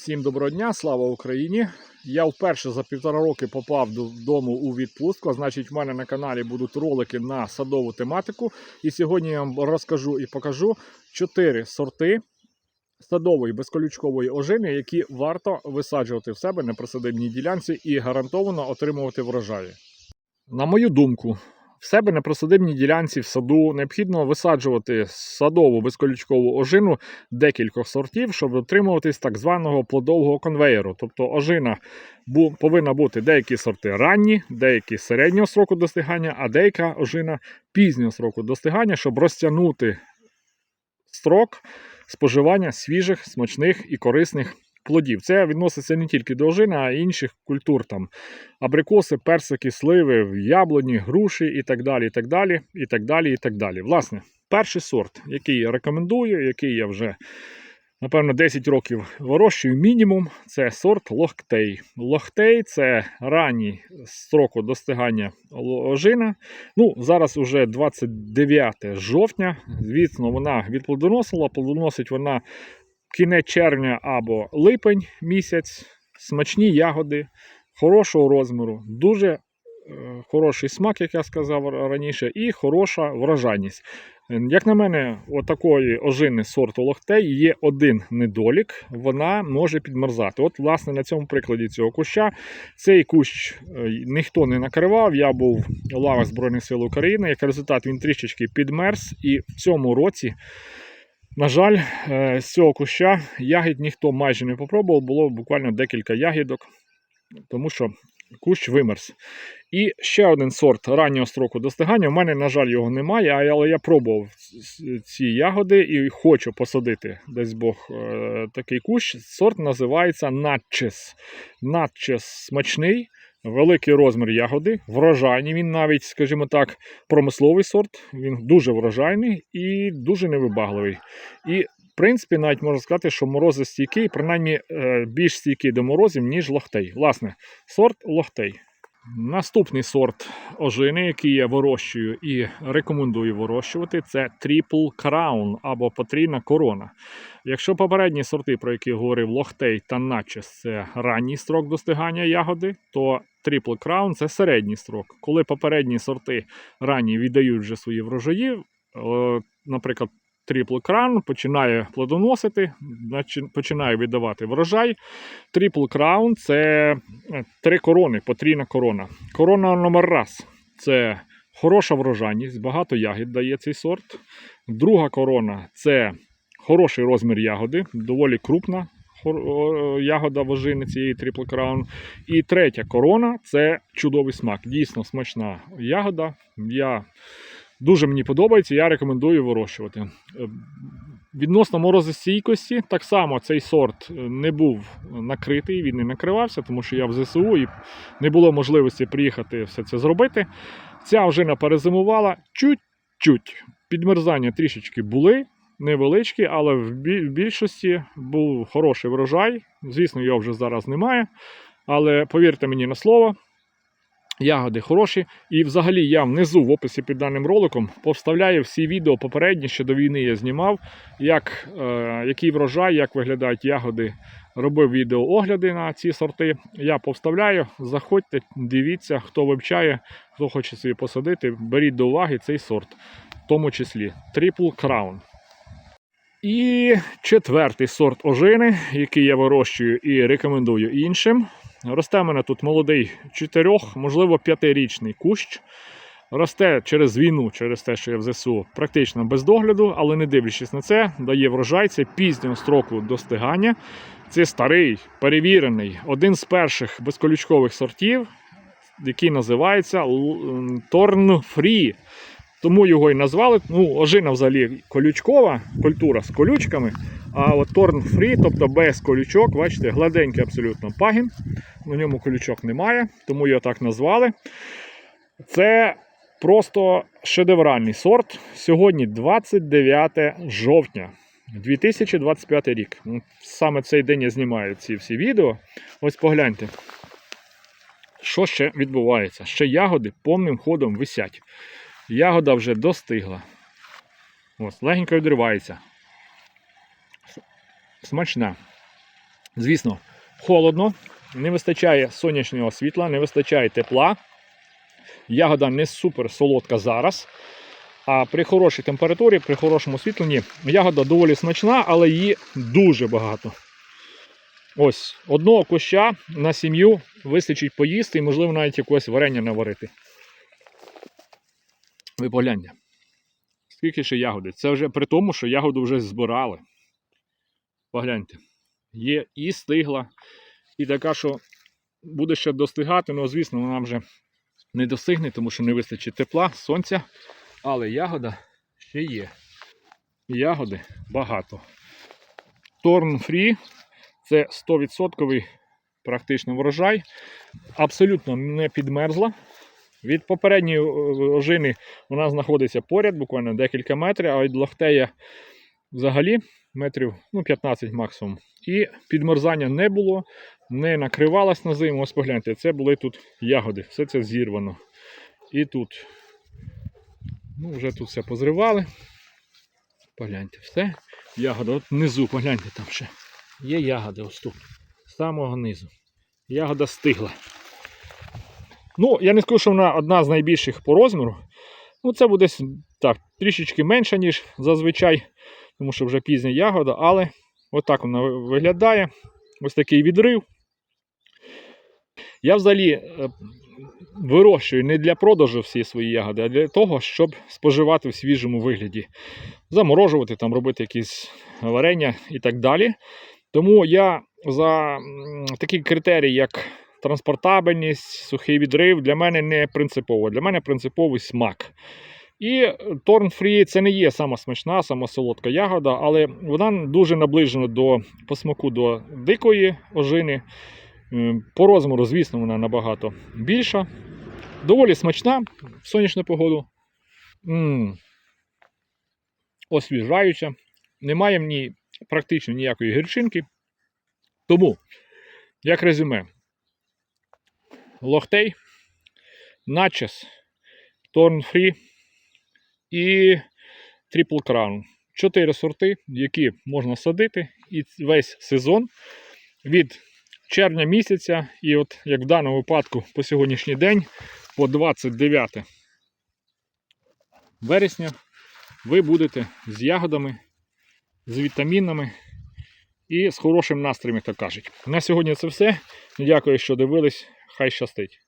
Всім доброго дня, слава Україні! Я вперше за півтора роки попав додому у відпустку. Значить, в мене на каналі будуть ролики на садову тематику. І сьогодні я вам розкажу і покажу чотири сорти садової безколючкової ожини, які варто висаджувати в себе на присадибній ділянці і гарантовано отримувати врожаї. На мою думку, в себе на присадибній ділянці в саду необхідно висаджувати садову безколючкову ожину декількох сортів, щоб дотримуватись так званого плодового конвеєру. Тобто ожина повинна бути деякі сорти ранні, деякі середнього сроку достигання, а деяка ожина пізнього сроку достигання, щоб розтягнути строк споживання свіжих, смачних і корисних плодів. Це відноситься не тільки до ожини, а й інших культур там абрикоси, персики, сливи, яблуні, груші і так далі. І так далі, і так далі, і так далі. Власне, перший сорт, який я рекомендую, який я вже напевно 10 років вирощую мінімум, це сорт лохтей. Лохтей це ранній строку достигання ожина. Ну, зараз уже 29 жовтня. Звісно, вона відплодоносила, плодоносить вона кінець червня або липень місяць, смачні ягоди, хорошого розміру, дуже е, хороший смак, як я сказав раніше, і хороша врожайність. Е, Як на мене, отакої ожини сорту лохтей є один недолік, вона може підмерзати. От, власне, на цьому прикладі цього куща цей кущ е, ніхто не накривав. Я був у лавах Збройних сил України. Як результат, він трішечки підмерз, і в цьому році. На жаль, е, з цього куща ягід ніхто майже не попробував, було буквально декілька ягідок, тому що кущ вимерз. І ще один сорт раннього строку достигання. У мене, на жаль, його немає, але я пробував ці ягоди і хочу посадити, десь Бог, е, такий кущ. Сорт називається Натчес. Натчес смачний. Великий розмір ягоди, врожайний. Він навіть, скажімо так, промисловий сорт. Він дуже врожайний і дуже невибагливий. І, в принципі, навіть можна сказати, що морози стійкий, принаймні е, більш стійкий до морозів, ніж лохтей. Власне, сорт лохтей. Наступний сорт ожини, який я вирощую і рекомендую вирощувати, це Triple Crown або потрійна корона. Якщо попередні сорти, про які говорив Лохтей та Начес, це ранній строк достигання ягоди, то Triple Crown це середній строк. Коли попередні сорти ранні віддають вже свої врожаї, е, наприклад, Crown починає плодоносити, починає віддавати врожай. Triple Crown це е, три корони, потрійна корона. Корона номер раз це хороша врожайність, багато ягід дає цей сорт. Друга корона це хороший розмір ягоди, доволі крупна ягода вожини цієї Triple Crown. І третя корона це чудовий смак. Дійсно смачна ягода. Я Дуже мені подобається, я рекомендую вирощувати. Е, Відносно морозостійкості, так само цей сорт е, не був накритий, він не накривався, тому що я в ЗСУ і не було можливості приїхати все це зробити. Ця ожина перезимувала чуть-чуть. Підмерзання трішечки були, невеличкі, але в більшості був хороший врожай. Звісно, його вже зараз немає. Але повірте мені на слово, Ягоди хороші. І взагалі я внизу в описі під даним роликом повставляю всі відео попередні, ще до війни я знімав, як, е, який врожай, як виглядають ягоди. Робив відеоогляди на ці сорти. Я повставляю. Заходьте, дивіться, хто вивчає, хто хоче собі посадити, беріть до уваги цей сорт, в тому числі Triple Crown. І четвертий сорт ожини, який я вирощую і рекомендую іншим. Росте в мене тут молодий чотирьох, можливо, п'ятирічний кущ. Росте через війну, через те, що я в ЗСУ, практично без догляду, але не дивлячись на це, дає врожай. Це пізнього строку достигання. Це старий, перевірений, один з перших безколючкових сортів, який називається Торн Фрі. Тому його і назвали. Ну, ожина взагалі колючкова, культура з колючками. А от Торн Фрі, тобто без колючок, бачите, гладенький абсолютно пагін. На ньому колючок немає, тому його так назвали. Це просто шедевральний сорт. Сьогодні 29 жовтня 2025 рік. Ну, Саме цей день я знімаю ці всі відео. Ось погляньте. Що ще відбувається? Ще ягоди повним ходом висять. Ягода вже достигла. Ось, легенько відривається. Смачна. Звісно, холодно, не вистачає сонячного світла, не вистачає тепла. Ягода не супер солодка зараз. А при хорошій температурі, при хорошому освітленні, ягода доволі смачна, але її дуже багато. Ось, одного куща на сім'ю вистачить поїсти і, можливо, навіть якогось варення наварити. Ви погляньте. Скільки ще ягоди? Це вже при тому, що ягоду вже збирали. Погляньте. Є і стигла, і така, що буде ще достигати, ну, звісно, вона вже не достигне, тому що не вистачить тепла, сонця. Але ягода ще є. Ягоди багато. Торн Free це 100% практично врожай. Абсолютно не підмерзла. Від попередньої е, ожини вона знаходиться поряд, буквально декілька метрів, а від лохтея взагалі метрів ну, 15 максимум. І підмерзання не було, не накривалась на зиму. Ось погляньте, це були тут ягоди, все це зірвано. І тут. Ну, вже тут все позривали. Погляньте, все. Ягода от внизу, погляньте там ще. Є ягоди ось тут. З самого низу. Ягода стигла. Ну, я не скажу, що вона одна з найбільших по розміру. Ну, це буде так, трішечки менша, ніж зазвичай, тому що вже пізня ягода, але отак вона виглядає. Ось такий відрив. Я взагалі е, вирощую не для продажу всі свої ягоди, а для того, щоб споживати в свіжому вигляді. Заморожувати, там, робити якісь варення і так далі. Тому я за такі критерії, як транспортабельність, сухий відрив, для мене не принципово. Для мене принциповий смак. І Торн Free це не є сама смачна, сама солодка ягода, але вона дуже наближена до, по смаку до дикої ожини. Ем, По розміру, звісно, вона набагато більша. Доволі смачна в сонячну погоду. м Освіжаюча. Немає в ній практично ніякої гірчинки. Тому, як резюме, лохтей, начес, торн фрі і трипл краун. Чотири сорти, які можна садити, і весь сезон від червня місяця, і от як в даному випадку по сьогоднішній день, по 29 вересня, ви будете з ягодами, з вітамінами і з хорошим настроєм, як то кажуть. На сьогодні це все. Дякую, що дивились. Хай щастить.